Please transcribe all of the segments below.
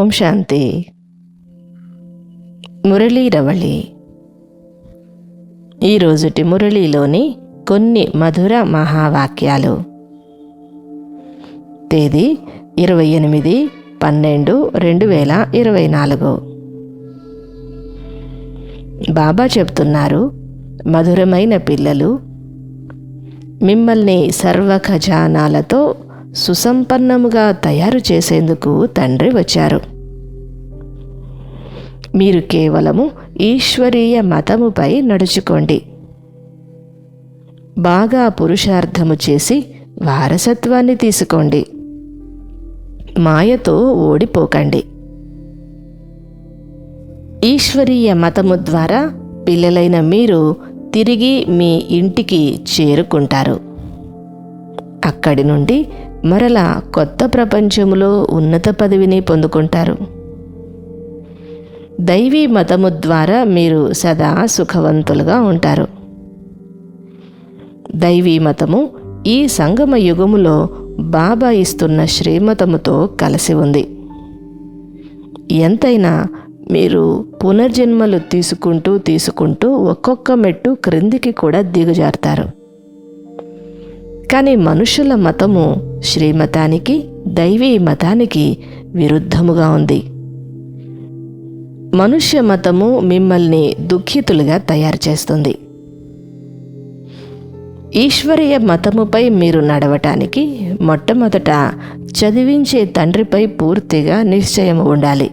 ఓం శాంతి. మురళీ రవళి. ఈరోజుటి మురళీలోని కొన్ని మధుర మహావాక్యాలు. తేదీ ఇరవై ఎనిమిది పన్నెండు రెండు వేల ఇరవై నాలుగు. బాబా చెప్తున్నారు మధురమైన పిల్లలు మిమ్మల్ని సర్వ ఖజానాలతో సుసంపన్నముగా తయారు చేసేందుకు తండ్రి వచ్చారు. మీరు కేవలము ఈశ్వరీయ మతముపై నడుచుకోండి. బాగా పురుషార్థము చేసి వారసత్వాన్ని తీసుకోండి. మాయతో ఓడిపోకండి. ఈశ్వరీయ మతము ద్వారా పిల్లలైన మీరు తిరిగి మీ ఇంటికి చేరుకుంటారు. అక్కడి నుండి మరలా కొత్త ప్రపంచములో ఉన్నత పదవిని పొందుకుంటారు. దైవీ మతము ద్వారా మీరు సదా సుఖవంతులుగా ఉంటారు. దైవీ మతము ఈ సంగమ యుగములో బాబా ఇస్తున్న శ్రీమతముతో కలిసి ఉంది. ఎంతైనా మీరు పునర్జన్మలు తీసుకుంటూ తీసుకుంటూ ఒక్కొక్క మెట్టు క్రిందికి కూడా దిగజారుతారు. కానీ మనుషుల మతము శ్రీమతానికి దైవీ మతానికి విరుద్ధముగా ఉంది. మనుష్య మతము మిమ్మల్ని దుఃఖితులుగా తయారు చేస్తుంది. ఈశ్వరీయ మతముపై మీరు నడవటానికి మొట్టమొదట చదివించే తండ్రిపై పూర్తిగా నిశ్చయం ఉండాలి.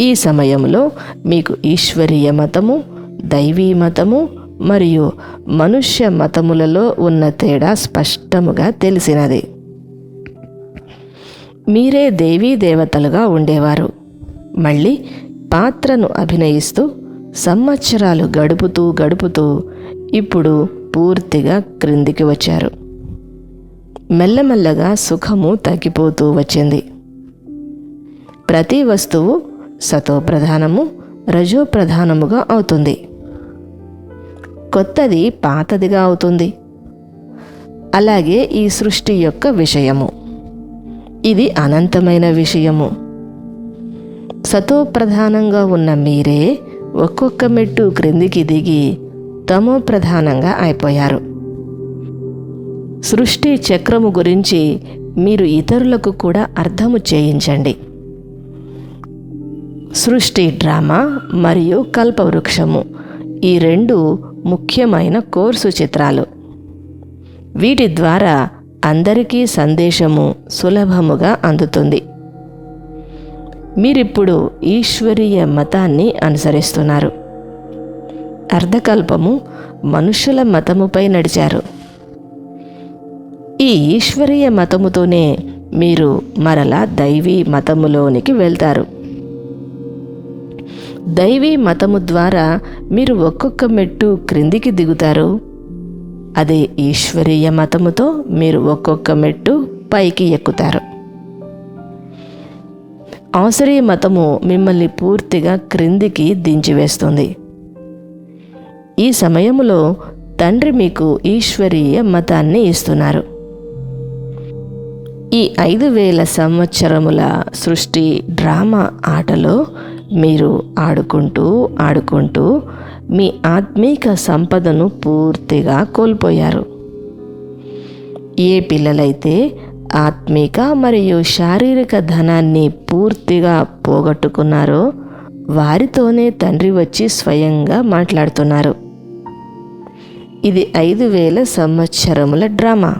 ఈ సమయంలో మీకు ఈశ్వరీయ మతము దైవీ మతము మరియు మనుష్య మతములలో ఉన్న తేడా స్పష్టముగా తెలిసినది. మీరే దేవీ దేవతలుగా ఉండేవారు. మళ్ళీ పాత్రను అభినయిస్తూ సంవత్సరాలు గడుపుతూ గడుపుతూ ఇప్పుడు పూర్తిగా క్రిందికి వచ్చారు. మెల్లమెల్లగా సుఖము తగ్గిపోతూ వచ్చింది. ప్రతి వస్తువు సతో ప్రధానము రజో ప్రధానముగా అవుతుంది. కొత్తది పాతదిగా అవుతుంది. అలాగే ఈ సృష్టి యొక్క విషయము. ఇది అనంతమైన విషయము. సతోప్రధానంగా ఉన్న మీరే ఒక్కొక్క మెట్టు క్రిందికి దిగి తమో ప్రధానంగా అయిపోయారు. సృష్టి చక్రము గురించి మీరు ఇతరులకు కూడా అర్థము చేయించండి. సృష్టి డ్రామా మరియు కల్పవృక్షము ఈ రెండు ముఖ్యమైన కోర్సు చిత్రాలు. వీటి ద్వారా అందరికీ సందేశము సులభముగా అందుతుంది. మీరిప్పుడు ఈశ్వరీయ మతాన్ని అనుసరిస్తున్నారు. అర్ధకల్పము మనుషుల మతముపై నడిచారు. ఈ ఈశ్వరీయ మతముతోనే మీరు మరలా దైవీ మతములోనికి వెళ్తారు. దైవీ మతము ద్వారా మీరు ఒక్కొక్క మెట్టు క్రిందికి దిగుతారు. అదే ఈశ్వరీయ మతముతో మీరు ఒక్కొక్క మెట్టు పైకి ఎక్కుతారు. అవసరీ మతము మిమ్మల్ని పూర్తిగా క్రిందికి దించివేస్తుంది. ఈ సమయంలో తండ్రి మీకు ఈశ్వరీయ మతాన్ని ఇస్తున్నారు. ఈ ఐదు వేల సంవత్సరముల సృష్టి డ్రామా ఆటలో మీరు ఆడుకుంటూ ఆడుకుంటూ మీ ఆత్మీక సంపదను పూర్తిగా కోల్పోయారు. ఏ పిల్లలైతే ఆత్మిక మరియు శారీరక ధనాన్ని పూర్తిగా పోగొట్టుకున్నారో వారితోనే తండ్రి వచ్చి స్వయంగా మాట్లాడుతున్నారు. ఇది ఐదు వేల సంవత్సరముల డ్రామా.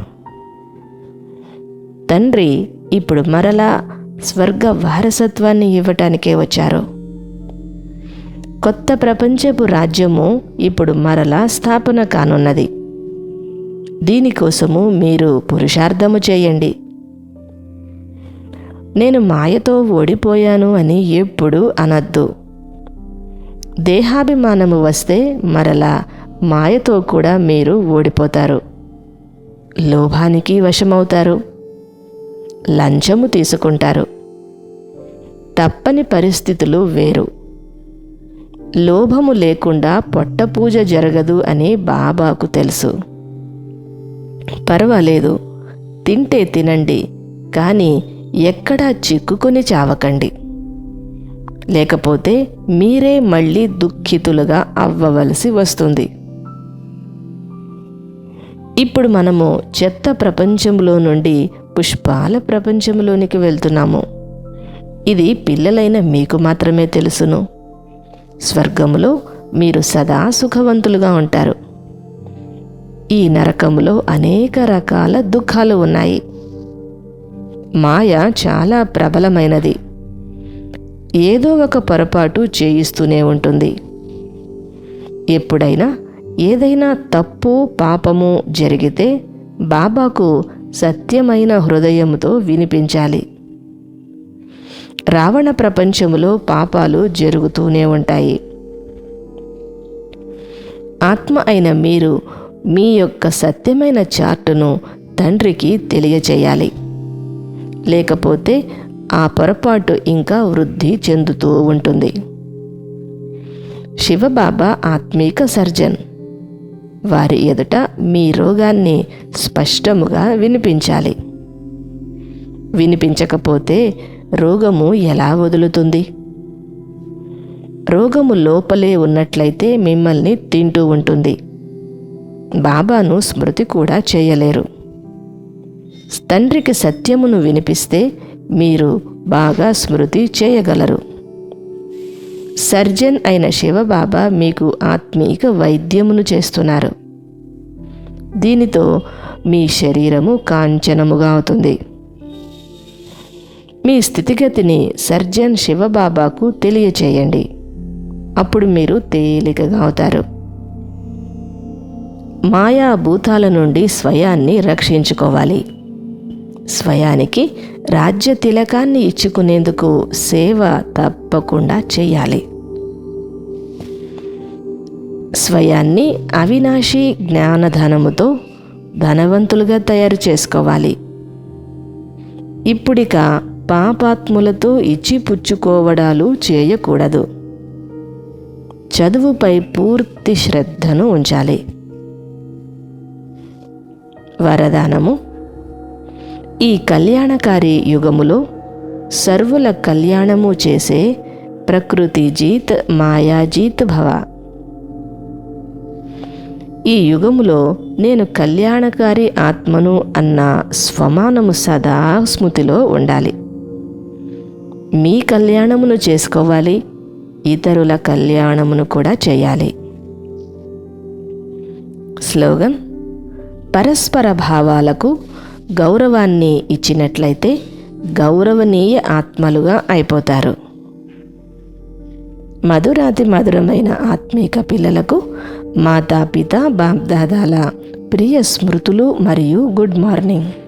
తండ్రి ఇప్పుడు మరలా స్వర్గ వారసత్వాన్ని ఇవ్వటానికే వచ్చారు. కొత్త ప్రపంచపు రాజ్యము ఇప్పుడు మరలా స్థాపన కానున్నది. దీనికోసము మీరు పురుషార్థము చేయండి. నేను మాయతో ఓడిపోయాను అని ఎప్పుడు అనద్దు. దేహాభిమానము వస్తే మరలా మాయతో కూడా మీరు ఓడిపోతారు. లోభానికి వశమవుతారు. లంచము తీసుకుంటారు. తప్పని పరిస్థితులు వేరు. లోభము లేకుండా పొట్ట పూజ జరగదు అని బాబాకు తెలుసు. పర్వాలేదు తింటే తినండి కానీ ఎక్కడా చిక్కుకొని చావకండి. లేకపోతే మీరే మళ్ళీ దుఃఖితులుగా అవ్వవలసి వస్తుంది. ఇప్పుడు మనము చెత్త ప్రపంచంలో నుండి పుష్పాల ప్రపంచంలోనికి వెళ్తున్నాము. ఇది పిల్లలైన మీకు మాత్రమే తెలుసును. స్వర్గములో మీరు సదా సుఖవంతులుగా ఉంటారు. ఈ నరకములో అనేక రకాల దుఃఖాలు ఉన్నాయి. మాయ చాలా ప్రబలమైనది. ఏదో ఒక పొరపాటు చేయిస్తూనే ఉంటుంది. ఎప్పుడైనా ఏదైనా తప్పు పాపము జరిగితే బాబాకు సత్యమైన హృదయముతో వినిపించాలి. రావణ ప్రపంచంలో పాపాలు జరుగుతూనే ఉంటాయి. ఆత్మ అయిన మీరు మీ యొక్క సత్యమైన చార్టును తండ్రికి తెలియచేయాలి. లేకపోతే ఆ పొరపాటు ఇంకా వృద్ధి చెందుతూ ఉంటుంది. శివబాబా ఆత్మీక సర్జన్. వారి ఎదుట మీ రోగాన్ని స్పష్టముగా వినిపించాలి. వినిపించకపోతే రోగము ఎలా వదులుతుంది? రోగము లోపలే ఉన్నట్లయితే మిమ్మల్ని తింటూ ఉంటుంది. బాబాను స్మృతి కూడా చేయలేరు. తండ్రికి సత్యమును వినిపిస్తే మీరు బాగా స్మృతి చేయగలరు. సర్జన్ అయిన శివబాబా మీకు ఆత్మీక వైద్యమును చేస్తున్నారు. దీనితో మీ శరీరము కాంచనముగా అవుతుంది. మీ స్థితిగతిని సర్జన్ శివబాబాకు తెలియచేయండి. అప్పుడు మీరు తేలికగా అవుతారు. మాయా భూతాల నుండి స్వయాన్ని రక్షించుకోవాలి. స్వయానికి రాజ్య తిలకాన్ని ఇచ్చుకునేందుకు సేవ తప్పకుండా చేయాలి. స్వయాన్ని అవినాశి జ్ఞానధనముతో ధనవంతులుగా తయారు చేసుకోవాలి. ఇప్పుడిక పాపాత్ములతో ఇచ్చి పుచ్చుకోవడాలు చేయకూడదు. చదువుపై పూర్తి శ్రద్ధను ఉంచాలి. వరదానము. ఈ కళ్యాణకారి యుగములో సర్వుల కళ్యాణము చేసే ప్రకృతి జీత్ మాయాజీత్ భవ. ఈ యుగములో నేను కళ్యాణకారి ఆత్మను అన్న స్వమానము సదా స్మృతిలో ఉండాలి. మీ కళ్యాణమును చేసుకోవాలి. ఇతరుల కళ్యాణమును కూడా చేయాలి. స్లోగన్ పరస్పర భావాలకు గౌరవాన్ని ఇచ్చినట్లయితే గౌరవనీయ ఆత్మలుగా అయిపోతారు. మధురాతి మధురమైన ఆత్మీక పిల్లలకు మాతాపిత బాప్దాదాల ప్రియ స్మృతులు మరియు గుడ్ మార్నింగ్.